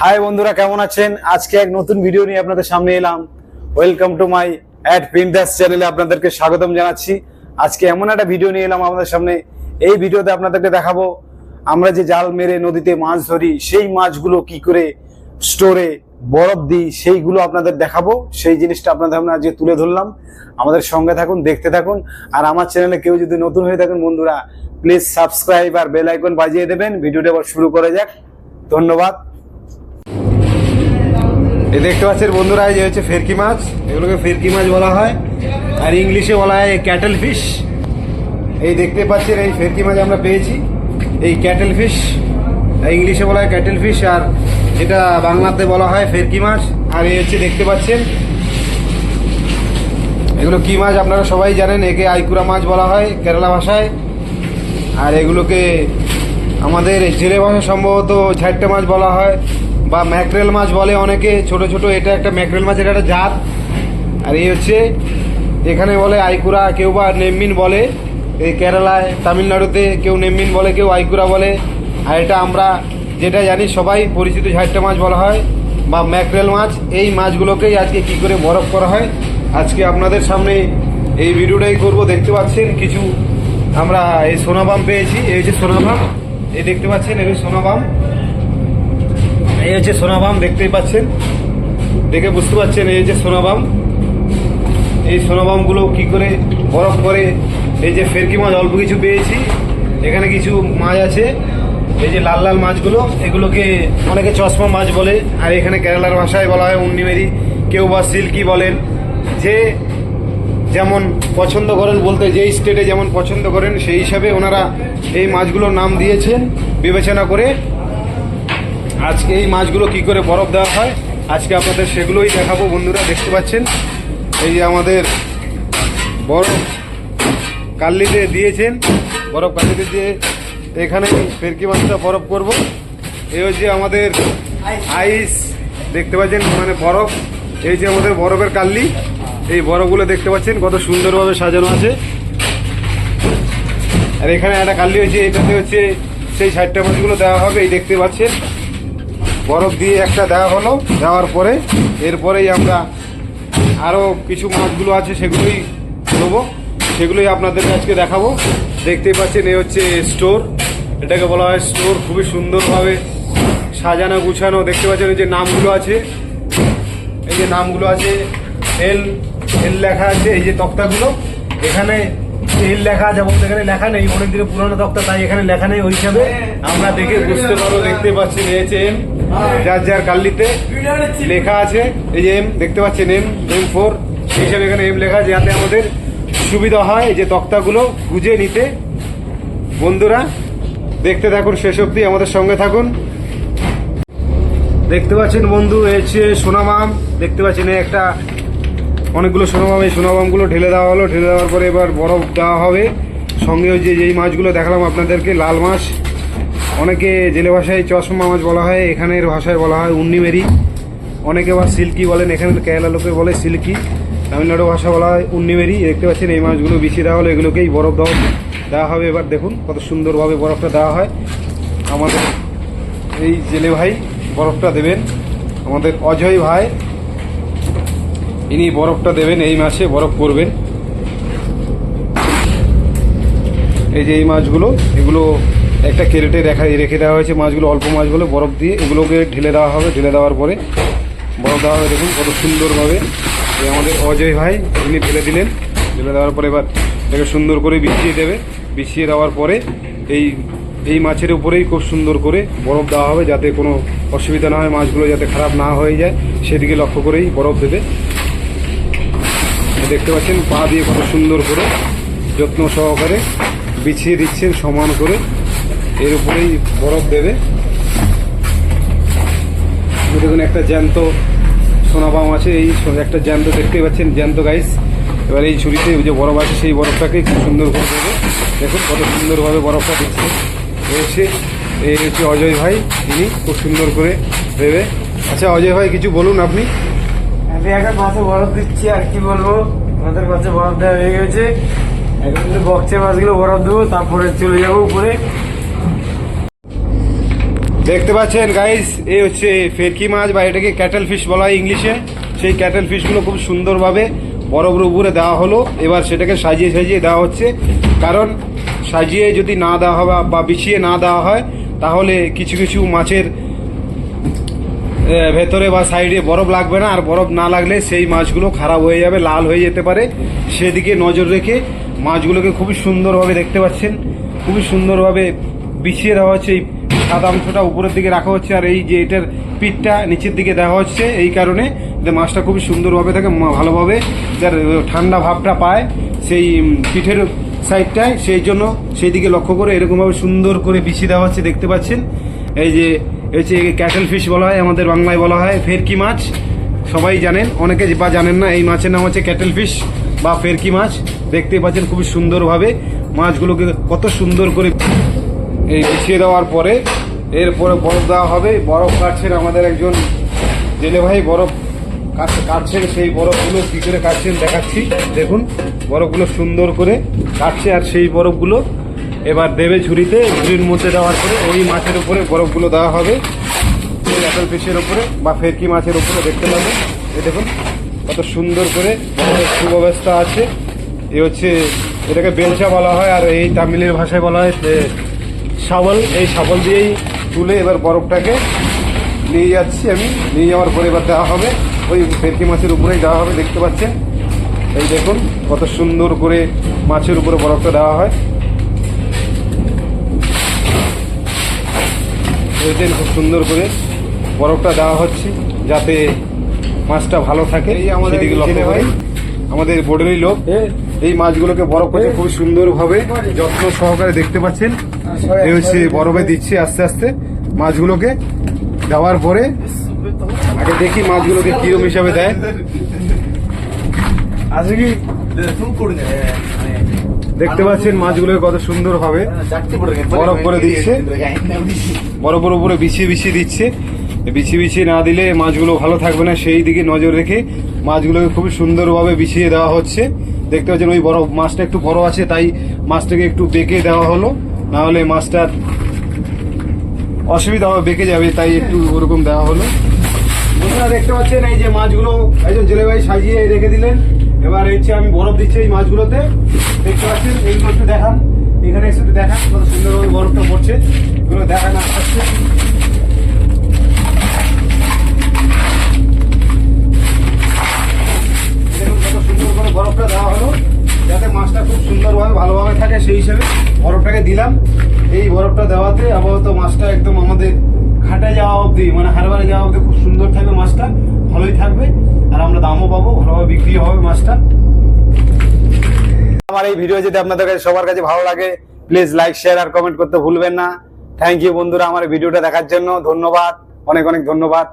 High বন্ধুরা, কেমন আছেন? আজকে এক নতুন ভিডিও নিয়ে আপনাদের সামনে এলাম। Welcome to my ad printers চ্যানেলে আপনাদেরকে স্বাগতম জানাচ্ছি। আজকে এমন একটা ভিডিও নিয়ে এলাম আমাদের সামনে। এই ভিডিওতে আপনাদেরকে দেখাবো, আমরা যে জাল মেরে নদীতে মাছ ধরি, সেই মাছগুলো কি করে স্টোরে বরফ দিই, সেইগুলো আপনাদের দেখাবো। সেই জিনিসটা আপনাদের সামনে আজকে তুলে ধরলাম। আমাদের সঙ্গে থাকুন, দেখতে থাকুন। আর আমার চ্যানেলে কেউ যদি নতুন হয়ে থাকেন বন্ধুরা প্লিজ সাবস্ক্রাইব আর বেল আইকন বাজিয়ে দেবেন। ভিডিওটা এবার শুরু করা যাক। ধন্যবাদ। এই দেখতে পাচ্ছেন বন্ধুরা যে হচ্ছে ফেরকি মাছ, এগুলোকে ফেরকি মাছ বলা হয়। আর ইংলিশে বলা হয় ক্যাটেল ফিশ এই দেখতে পাচ্ছেন, এই ফেরকি মাছ আমরা পেয়েছি। এই ক্যাটেল ফিশ ইংলিশে বলা হয় ক্যাটেল ফিশ আর যেটা বাংলাতে বলা হয় ফেরকি মাছ। আর এই হচ্ছে দেখতে পাচ্ছেন, এগুলো কি মাছ আপনারা সবাই জানেন, একে আইকুরা মাছ বলা হয় কেরালা ভাষায়। আর এগুলোকে আমাদের জেলে ভাষা সম্ভবত ঝাট্টা মাছ বলা হয়। বা ম্যাকরেল মাছ বলে অনেকে, ছোট ছোট, এটা একটা ম্যাকরেল মাছের একটা জাত। আর এই হচ্ছে, এখানে বলে আইকুরা, কেউ বা নেমমিন বলে, এই কেরালায়, তামিলনাড়ুতে কেউ নেমমিন বলে, কেউ আইকুরা বলে। আর এটা আমরা যেটা জানি, সবাই পরিচিত ঝাড়টা মাছ বলা হয়, বা ম্যাকরেল মাছ। এই মাছগুলোকেই আজকে কি করে বরফ করা হয়, আজকে আপনাদের সামনে এই ভিডিওটাই করব। দেখতে পাচ্ছেন কিছু, আমরা এই সোনাবাম পেয়েছি, এই হচ্ছে সোনাবাম, এই দেখতে পাচ্ছেন, এই সোনাবাম। এই হচ্ছে সোনাবাম, দেখতেই পাচ্ছেন? দেখে বুঝতে পারছেন এই যে সোনাবাম? এই সোনাবামগুলো কি করে বরফ করে? এই যে ফেরকি মাছ, অল্প কিছু পেয়েছি। এখানে কিছু মাছ আছে। এই যে লাল লাল মাছগুলো, এগুলোকে অনেকে চশমা মাছ বলে, আর এখানে কেরালার ভাষায় বলা হয় উন্নিমেরি। কেউ বা সিল্কি বলেন। যে যেমন পছন্দ করেন বলতে, যেই স্টেটে যেমন পছন্দ করেন, সেই হিসাবে ওনারা এই মাছগুলোর নাম দিয়েছেন। বিবেচনা করে আজকে এই মাছগুলো কি করে বরফ দেওয়া হয়? আজকে আপনাদের সেগুলোই দেখাবো, বন্ধুরা, দেখতে পাচ্ছেন? এই যে আমাদের বরফ কাল্লিতে দিয়েছেন, বরফ কাল্লিতে দিয়ে এখানে ফেরকি মাছটা বরফ করব। এই হচ্ছে আমাদের আইস, দেখতে পাচ্ছেন? মানে বরফ, এই যে আমাদের বরফের কাল্লি, এই বরফগুলো দেখতে পাচ্ছেন? কত সুন্দরভাবে সাজানো আছে। আর এখানে একটা কাল্লি হয়েছে, এটাতে হচ্ছে সেই ষাটটা মাছগুলো দেওয়া হবে, এই দেখতে পাচ্ছেন? বরফ দিয়ে একটা দেওয়া হলো, দেওয়ার পরে এরপরেই আমরা আরও কিছু মাছগুলো আছে, সেগুলোই দেবো সেগুলোই আপনাদের আজকে দেখাবো। দেখতেই পাচ্ছেন এই হচ্ছে স্টোর, এটাকে বলা হয় স্টোর, খুবই সুন্দরভাবে সাজানো, গুছানো। দেখতে পাচ্ছেন, এই যে নামগুলো আছে, এই যে নামগুলো আছে এল এল লেখা আছে, এই যে তক্তাগুলো। এখানে এল লেখা আছে, বলতে এখানে লেখা নেই, অনেক দিনের পুরোনো তক্তা, তাই এখানে লেখা নেই ওই হিসাবে। আমরা দেখে বুঝতে পারব, দেখতে পাচ্ছি এছে এম যার যার কাল্লিতে লেখা আছে, এই যে এম দেখতে পাচ্ছেন এম এম ফোর হিসাবে এখানে এম লেখা আছে, যাতে আমাদের সুবিধা হয় যে তক্তাগুলো খুঁজে নিতে। বন্ধুরা, দেখতে থাকুন শেষ অবধি, আমাদের সঙ্গে থাকুন। দেখতে পাচ্ছেন বন্ধু হচ্ছে সোনামাম, দেখতে পাচ্ছেন একটা অনেকগুলো সোনামাম, এই সোনামামগুলো ঢেলে দেওয়া হলো, ঢেলে দেওয়ার পরে এবার বরফ দেওয়া হবে। সঙ্গে যে যেই মাছগুলো দেখালাম আপনাদেরকে, লাল মাছ। অনেকে জেলে ভাষায় চশমা মাছ বলা হয়, এখানের ভাষায় বলা হয় উন্নিমেরি অনেকে আবার সিল্কি বলেন, এখানে কেরালা লোকে বলে সিল্কি। তামিলনাড়ু ভাষা বলা হয় উন্নিমেরি দেখতে পাচ্ছেন এই মাছগুলো বিছিয়ে দেওয়া হলো, এগুলোকেই বরফ দেওয়া দেওয়া হবে এবার, দেখুন কত সুন্দরভাবে বরফটা দেওয়া হয়। আমাদের এই জেলে ভাই বরফটা দেবেন। আমাদের অজয় ভাই, ইনি বরফটা দেবেন, এই মাছে বরফ করবেন। এই যে এই মাছগুলো, এগুলো একটা কেরেটে রেখা রেখে দেওয়া হয়েছে মাছগুলো, অল্প মাছগুলো বরফ দিয়ে এগুলোকে ঢেলে দেওয়া হবে। ঢেলে দেওয়ার পরে বরফ দেওয়া হবে দেখুন কত সুন্দরভাবে আমাদের অজয় ভাই উনি ঢেলে দিলেন। ঢেলে দেওয়ার পরে এবার এটাকে সুন্দর করে বিছিয়ে দেবে। বিছিয়ে দেওয়ার পরে এই এই মাছের উপরেই খুব সুন্দর করে বরফ দেওয়া হবে যাতে কোনো অসুবিধা না হয়, মাছগুলো যাতে খারাপ না হয়ে যায়। সেদিকে লক্ষ্য করেই বরফ দেবে। দেখতে পাচ্ছেন পা দিয়ে কত সুন্দর করে যত্ন সহকারে বিছিয়ে দিচ্ছেন সমান করে। এর উপরেই বরফ দেবে। দেখুন, একটা জ্যান্ত সোনাবাম আছে, এই একটা জ্যান্ত দেখতেই পাচ্ছেন, জ্যান্ত গাইস এবার এই ছুরিতে যে বরফ আছে, সেই বরফটাকে খুব সুন্দর করে দেবে। দেখুন কত সুন্দরভাবে বরফটা দিচ্ছে। রয়েছে এই হচ্ছে অজয় ভাই, তিনি খুব সুন্দর করে দেবে। আচ্ছা অজয় ভাই, কিছু বলুন আপনি। বরফ দিচ্ছি, আর কি বলব? আমাদের মাছে বরফ দেওয়া হয়ে গেছে। এখন বক্সে মাছগুলো বরফ দেবো, তারপরে চলে যাব উপরে। দেখতে পাচ্ছেন গাইস এই হচ্ছে ফেরকি মাছ বা এটাকে ক্যাটেল ফিশ বলা হয় ইংলিশে। সেই ক্যাটেল ফিশগুলো খুব সুন্দরভাবে বরফের উপরে দেওয়া হলো। এবার সেটাকে সাজিয়ে সাজিয়ে দেওয়া হচ্ছে। কারণ সাজিয়ে যদি না দেওয়া হবে বা বিছিয়ে না দেওয়া হয়, তাহলে কিছু কিছু মাছের ভেতরে বা সাইডে বরফ লাগবে না। আর বরফ না লাগলে সেই মাছগুলো খারাপ হয়ে যাবে, লাল হয়ে যেতে পারে। সেদিকে নজর রেখে মাছগুলোকে খুবই সুন্দরভাবে দেখতে পাচ্ছেন। খুবই সুন্দরভাবে বিছিয়ে দেওয়া হচ্ছে এই সাদা অংশটা উপরের দিকে রাখা হচ্ছে আর এই যে এটার পিঠটা নিচের দিকে দেওয়া হচ্ছে, এই কারণে যে মাছটা খুবই সুন্দরভাবে থাকে ভালোভাবে যার ঠান্ডা ভাবটা পায় সেই পিঠের সাইডটায়, সেই জন্য সেই দিকে লক্ষ্য করে এরকমভাবে সুন্দর করে বিছিয়ে দেওয়া হচ্ছে, দেখতে পাচ্ছেন? এই যে হচ্ছে ক্যাটেল ফিশ বলা হয়, আমাদের বাংলায় বলা হয়, ফেরকি মাছ। সবাই জানেন, অনেকে বা জানেন না, এই মাছের নাম হচ্ছে ক্যাটেল ফিশ বা ফেরকি মাছ। দেখতে পাচ্ছেন খুবই সুন্দরভাবে মাছগুলোকে কত সুন্দর করে এই বিছিয়ে দেওয়ার পরে এরপরে বরফ দেওয়া হবে। বরফ কাটছেন আমাদের একজন জেলে ভাই বরফ কাট- কাটছেন সেই বরফগুলো। কী করে কাটছেন দেখাচ্ছি। দেখুন বরফগুলো সুন্দর করে কাটছে আর সেই বরফগুলো এবার দেবে ঝুড়িতে। ঝুড়ির মধ্যে দেওয়ার পরে ওই মাছের উপরে বরফগুলো দেওয়া হবে। অ্যাপেল ফিশের উপরে বা ফেরকি মাছের উপরে দেখতে পাবেন। এই দেখুন কত সুন্দর করে সুব্যবস্থা আছে। এ হচ্ছে এটাকে বেলচা বলা হয় আর এই তামিলের ভাষায় বলা হয় এ, শাবল এই শাবল দিয়েই তুলে এবার বরফটাকে নিয়ে যাচ্ছি আমি। নিয়ে যাওয়ার পরে এবার দেওয়া হবে ওই ফেরকি মাছের উপরেই দেওয়া হবে দেখতে পাচ্ছেন? এই দেখুন কত সুন্দর করে মাছের উপরে বরফটা দেওয়া হয়। খুব সুন্দর করে বরফটা দেওয়া হচ্ছে যাতে মাছটা ভালো থাকে। এই আমাদের লক্ষ্য করে আমাদের বোর্ডেরই লোক। এই মাছগুলোকে বরফ করে খুব সুন্দরভাবে যত্ন সহকারে দেখতে পাচ্ছেন। বরফে দিচ্ছে আস্তে আস্তে মাছগুলোকে। দেওয়ার পরে আগে দেখি মাছগুলোকে কিরম হিসাবে দেয়। আজকে কি দেখতে পাচ্ছেন মাছগুলোকে কত সুন্দর হবে। বরফ করে দিচ্ছে। বরফের উপরে বিছিয়ে বিছিয়ে দিচ্ছে। বিছিয়ে বিছিয়ে না দিলে মাছগুলো ভালো থাকবে না সেই দিকে নজর রেখে মাছগুলোকে খুবই সুন্দরভাবে বিছিয়ে দেওয়া হচ্ছে। দেখতে পাচ্ছেন ওই বড় মাছটা একটু বড় আছে তাই মাছটাকে একটু বেঁকে দেওয়া হলো। না হলে মাছটার অসুবিধা হবে, বেঁকে যাবে, তাই একটু ওরকম দেওয়া হলো। বন্ধুরা, দেখতে পাচ্ছেন এই যে মাছগুলো একজন জেলে ভাই সাজিয়ে রেখে দিলেন। এবার হচ্ছে আমি বরফ দিচ্ছি এই মাছগুলোতে। দেখতে পাচ্ছেন এইগুলো একটু দেখান। এখানে একটু দেখান, কত সুন্দরভাবে বরফটা পড়ছে। এগুলো দেখান আস্তে আস্তে। দেওয়াতে আপাতত মাছটা একদম আমাদের ঘাটে যাওয়া অবধি মানে হারবারে যাওয়া অবধি খুব সুন্দর থাকবে মাছটা, ভালোই থাকবে। আর আমরা দামও পাবো, ভালোভাবে বিক্রি হবে মাছটা। আমার এই ভিডিও যদি আপনাদের কাছে, সবার কাছে ভালো লাগে প্লিজ লাইক শেয়ার আর কমেন্ট করতে ভুলবেন না। থ্যাংক ইউ বন্ধুরা আমার ভিডিওটা দেখার জন্য। ধন্যবাদ, অনেক অনেক ধন্যবাদ।